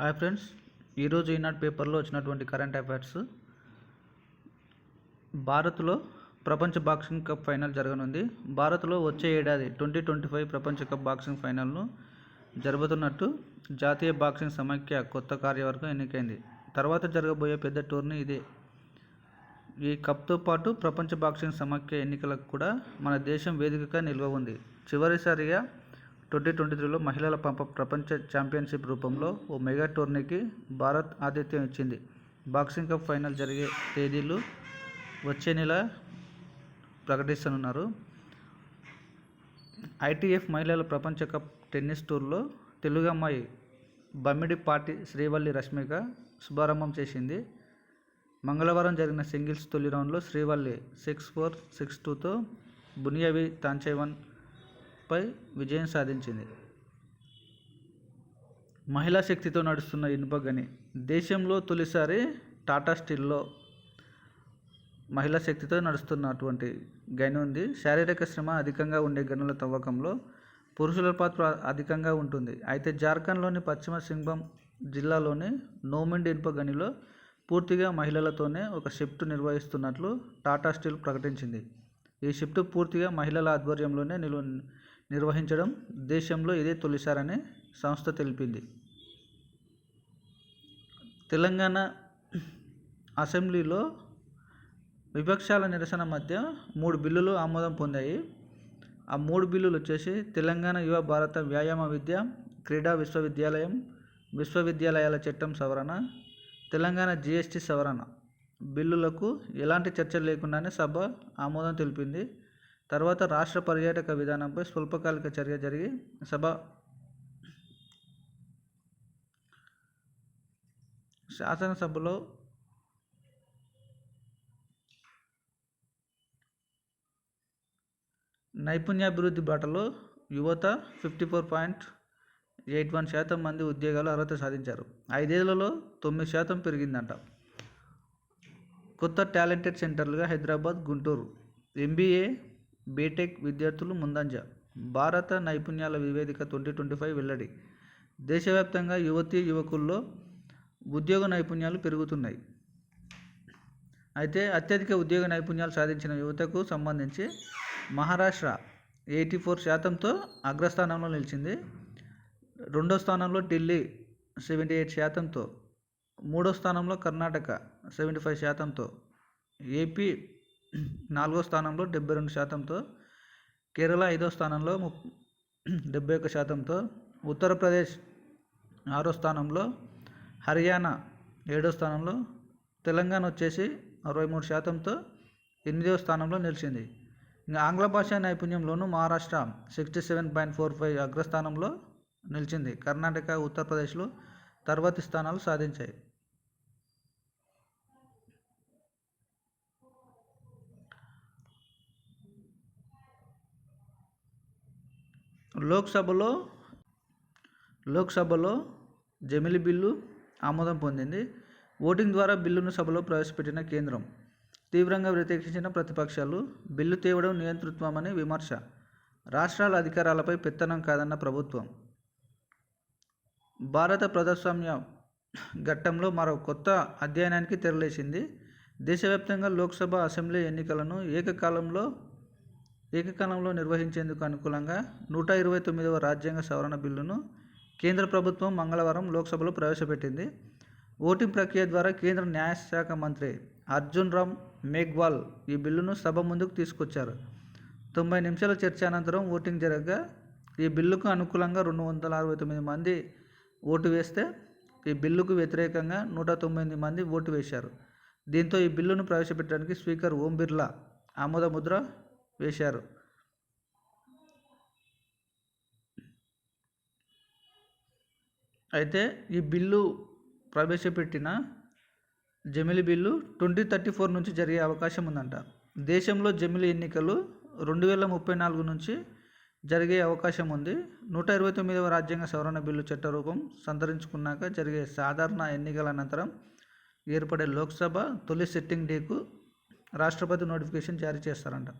Hi friends ఈరోజు ఈనాడు పేపర్లో వచ్చినటువంటి కరెంట్ అఫైర్స్ భారత్లో ప్రపంచ బాక్సింగ్ కప్ ఫైనల్ జరగనుంది. భారత్లో వచ్చే ఏడాది ట్వంటీ ట్వంటీ ఫైవ్ ప్రపంచ కప్ బాక్సింగ్ ఫైనల్ను జరుపుతున్నట్టు జాతీయ బాక్సింగ్ సమాఖ్య కొత్త కార్యవర్గం ఎన్నికైంది. తర్వాత జరగబోయే పెద్ద టోర్నీ ఇదే. ఈ కప్తో పాటు ప్రపంచ బాక్సింగ్ సమాఖ్య ఎన్నికలకు కూడా మన దేశం వేదికగా నిల్వ ఉంది. చివరిసారిగా ట్వంటీ ట్వంటీ త్రీలో మహిళల పంప ప్రపంచ ఛాంపియన్షిప్ రూపంలో ఓ మెగా టోర్నీకి భారత్ ఆతిథ్యం ఇచ్చింది. బాక్సింగ్ కప్ ఫైనల్ జరిగే తేదీలు వచ్చే నెల ప్రకటిస్తున్నారు ఐటీఎఫ్ మహిళల ప్రపంచ కప్ టెన్నిస్ టూర్లో తెలుగు అమ్మాయి బమ్మిడిపాటి శ్రీవల్లి రష్మిక శుభారంభం చేసింది. మంగళవారం జరిగిన సింగిల్స్ తొలి రౌండ్లో శ్రీవల్లి సిక్స్ ఫోర్ సిక్స్ టూతో బునియావి తాంచైవన్ పై విజయం సాధించింది. మహిళా శక్తితో నడుస్తున్న ఇనుప గని దేశంలో తొలిసారి టాటా స్టీల్లో మహిళా శక్తితో నడుస్తున్నటువంటి గని ఉంది శారీరక శ్రమ అధికంగా ఉండే గనుల తవ్వకంలో పురుషుల పాత్ర అధికంగా ఉంటుంది. అయితే జార్ఖండ్లోని పశ్చిమ సింగ్భం జిల్లాలోని నోమెండ్ ఇనుప గనిలో పూర్తిగా మహిళలతోనే ఒక షిఫ్ట్ నిర్వహిస్తున్నట్లు టాటా స్టీల్ ప్రకటించింది. ఈ షిఫ్ట్ పూర్తిగా మహిళల ఆధ్వర్యంలోనే నిలు నిర్వహించడం దేశంలో ఇదే తొలిసారని సంస్థ తెలిపింది. తెలంగాణ అసెంబ్లీలో విపక్షాల నిరసన మధ్య మూడు బిల్లులు ఆమోదం పొందాయి. ఆ మూడు బిల్లులు వచ్చేసి తెలంగాణ యువ భారత వ్యాయామ విద్య క్రీడా విశ్వవిద్యాలయం విశ్వవిద్యాలయాల చట్టం సవరణ తెలంగాణ జిఎస్టీ సవరణ బిల్లులకు ఎలాంటి చర్చ లేకుండానే సభ ఆమోదం తెలిపింది. తర్వాత రాష్ట్ర పర్యాటక విధానంపై స్వల్పకాలిక చర్య జరిగి సభ శాసనసభలో నైపుణ్యాభివృద్ధి బాటలో యువత fifty four point eight one శాతం మంది ఉద్యోగాలు అర్హత సాధించారు. ఐదేళ్ళలో తొమ్మిది శాతం పెరిగిందంట. కొత్త టాలెంటెడ్ సెంటర్లుగా హైదరాబాద్ గుంటూరు. ఎంబీఏ బీటెక్ విద్యార్థులు ముందంజ. భారత నైపుణ్యాల నివేదిక ట్వంటీ ట్వంటీ ఫైవ్ వెల్లడి. దేశవ్యాప్తంగా యువతీ యువకుల్లో ఉద్యోగ నైపుణ్యాలు పెరుగుతున్నాయి. అయితే అత్యధిక ఉద్యోగ నైపుణ్యాలు సాధించిన యువతకు సంబంధించి మహారాష్ట్ర ఎయిటీ ఫోర్ శాతంతో అగ్రస్థానంలో నిలిచింది. రెండో స్థానంలో ఢిల్లీ సెవెంటీ ఎయిట్ శాతంతో మూడో స్థానంలో కర్ణాటక సెవెంటీ ఫైవ్ శాతంతో ఏపీ నాలుగో స్థానంలో డెబ్బై రెండు శాతంతో కేరళ ఐదో స్థానంలో ము డెబ్బై ఒక శాతంతో ఉత్తరప్రదేశ్ ఆరో స్థానంలో హర్యానా ఏడో స్థానంలో తెలంగాణ వచ్చేసి అరవై మూడు శాతంతో ఎనిమిదవ స్థానంలో నిలిచింది. ఇంకా ఆంగ్ల భాష నైపుణ్యంలోనూ Maharashtra sixty seven point four five అగ్రస్థానంలో నిలిచింది. కర్ణాటక ఉత్తరప్రదేశ్లో తర్వాతి స్థానాలు సాధించాయి. లోక్సభలో లోక్సభలో జమిలి బిల్లు ఆమోదం పొందింది. ఓటింగ్ ద్వారా బిల్లును సభలో ప్రవేశపెట్టిన కేంద్రం తీవ్రంగా వ్యతిరేకించిన ప్రతిపక్షాలు బిల్లు తేవడం నియంతృత్వమని విమర్శ. రాష్ట్రాల అధికారాలపై పెత్తనం కాదన్న ప్రభుత్వం. భారత ప్రజాస్వామ్య ఘట్టంలో మరో కొత్త అధ్యయనానికి తెరలేసింది. దేశవ్యాప్తంగా లోక్సభ అసెంబ్లీ ఎన్నికలను ఏకకాలంలో ఏకకాలంలో నిర్వహించేందుకు అనుకూలంగా నూట ఇరవై తొమ్మిదవ రాజ్యాంగ సవరణ బిల్లును కేంద్ర ప్రభుత్వం మంగళవారం లోక్సభలో ప్రవేశపెట్టింది. ఓటింగ్ ప్రక్రియ ద్వారా కేంద్ర న్యాయశాఖ మంత్రి అర్జున్ రామ్ మేఘ్వాల్ ఈ బిల్లును సభ ముందుకు తీసుకొచ్చారు. తొంభై నిమిషాల చర్చ అనంతరం ఓటింగ్ జరగగా ఈ బిల్లుకు అనుకూలంగా రెండు వందల అరవై తొమ్మిది మంది ఓటు వేస్తే ఈ బిల్లుకు వ్యతిరేకంగా నూట తొమ్మిది మంది ఓటు వేశారు. దీంతో ఈ బిల్లును ప్రవేశపెట్టడానికి స్పీకర్ ఓం బిర్లా ఆమోద ముద్ర వేశారు. అయితే ఈ బిల్లు ప్రవేశపెట్టిన జమిలి బిల్లు ట్వంటీ థర్టీ ఫోర్ నుంచి జరిగే అవకాశం ఉందంట. దేశంలో జమిలి ఎన్నికలు రెండు వేల ముప్పై నాలుగు నుంచి జరిగే అవకాశం ఉంది. నూట ఇరవై తొమ్మిదవ రాజ్యాంగ సవరణ బిల్లు చట్టరూపం సంతరించుకున్నాక జరిగే సాధారణ ఎన్నికల అనంతరం ఏర్పడే లోక్సభ తొలి సిట్టింగ్ డేకు రాష్ట్రపతి నోటిఫికేషన్ జారీ చేస్తారంట.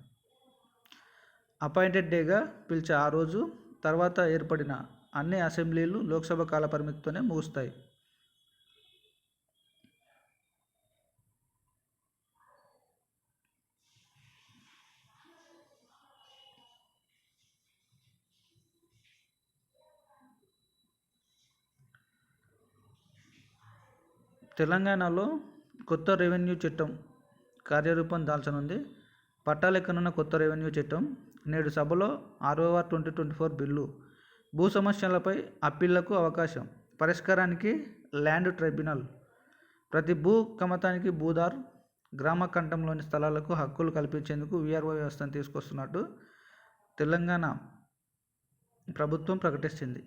అపాయింటెడ్ డేగా పిలిచే ఆ రోజు తర్వాత ఏర్పడిన అన్ని అసెంబ్లీలు లోక్సభ కాల పరిమితితోనే ముగుస్తాయి. తెలంగాణలో కొత్త రెవెన్యూ చట్టం కార్యరూపం దాల్చనుంది. పట్టాలెక్కనున్న కొత్త రెవెన్యూ చట్టం నేడు సభలో ROR twenty twenty four bill భూ సమస్యలపై అప్పీళ్ళకు అవకాశం పరిష్కారానికి ల్యాండ్ ట్రైబ్యునల్. ప్రతి భూ కమతానికి భూదార్ గ్రామ కంఠంలోని స్థలాలకు హక్కులు కల్పించేందుకు విఆర్ఓ వ్యవస్థను తీసుకొస్తున్నట్టు తెలంగాణ ప్రభుత్వం ప్రకటించింది.